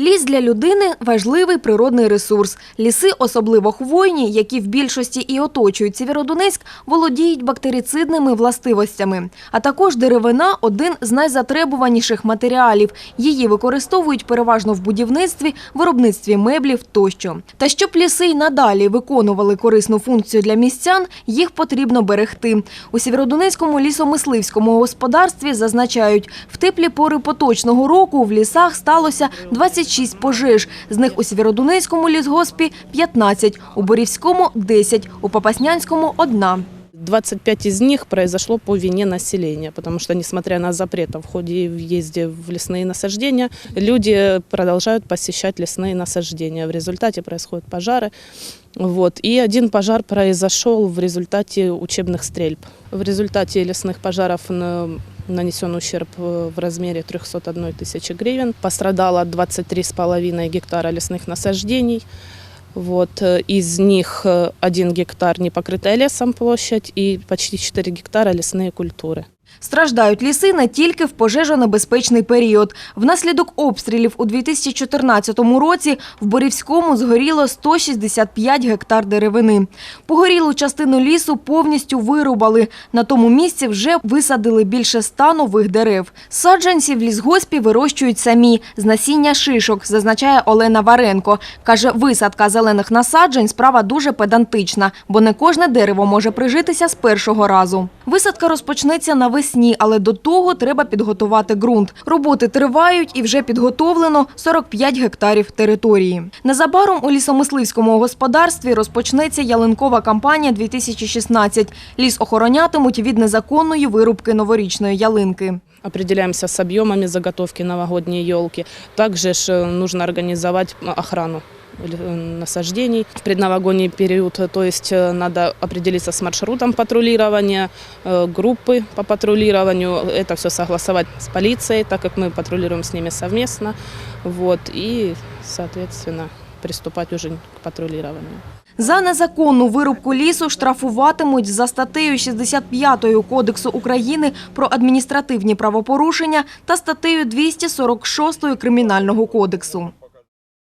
Ліс для людини важливий природний ресурс. Ліси, особливо хвойні, які в більшості і оточують Сєвєродонецьк, володіють бактерицидними властивостями. А також деревина – один з найзатребуваніших матеріалів. Її використовують переважно в будівництві, виробництві меблів тощо. Та щоб ліси й надалі виконували корисну функцію для містян, їх потрібно берегти. У Сєвєродонецькому лісомисливському господарстві зазначають, в теплі пори поточного року в лісах сталося 26 пожеж. З них у Сєвєродонецькому лісгоспі – 15, у Борівському – 10, у Попаснянському – одна. 25 из них произошло по вине населения, потому что, несмотря на запрет о входе и въезде в лесные насаждения, люди продолжают посещать лесные насаждения. В результате происходят пожары. Вот. И один пожар произошел в результате учебных стрельб. В результате лесных пожаров на- нанесен ущерб э, в размере 301 тысячи гривен. Пострадало 23,5 гектара лесных насаждений. Вот, э, из них э, один гектар не покрытая лесом площадь и почти 4 гектара лесные культуры. Страждають ліси не тільки в пожежонебезпечний період. Внаслідок обстрілів у 2014 році в Борівському згоріло 165 гектар деревини. Погорілу частину лісу повністю вирубали. На тому місці вже висадили більше ста нових дерев. Саджанці в лісгоспі вирощують самі з насіння шишок, зазначає Олена Варенко. Каже, висадка зелених насаджень справа дуже педантична, бо не кожне дерево може прижитися з першого разу. Висадка розпочнеться навесні, але до того треба підготувати ґрунт. Роботи тривають і вже підготовлено 45 гектарів території. Незабаром у лісомисливському господарстві розпочнеться ялинкова кампанія 2016. Ліс охоронятимуть від незаконної вирубки новорічної ялинки. Определяемся с объемами заготовки новогодней елки. Также ж, э, нужно организовать охрану э, насаждений в предновогодний период, то есть э, надо определиться с маршрутом патрулирования, э, группы по патрулированию, это все согласовать с полицией, так как мы патрулируем с ними совместно, вот, и, соответственно, приступать уже к патрулированию. За незаконну вирубку лісу штрафуватимуть за статтею 65 Кодексу України про адміністративні правопорушення та статтею 246 Кримінального кодексу.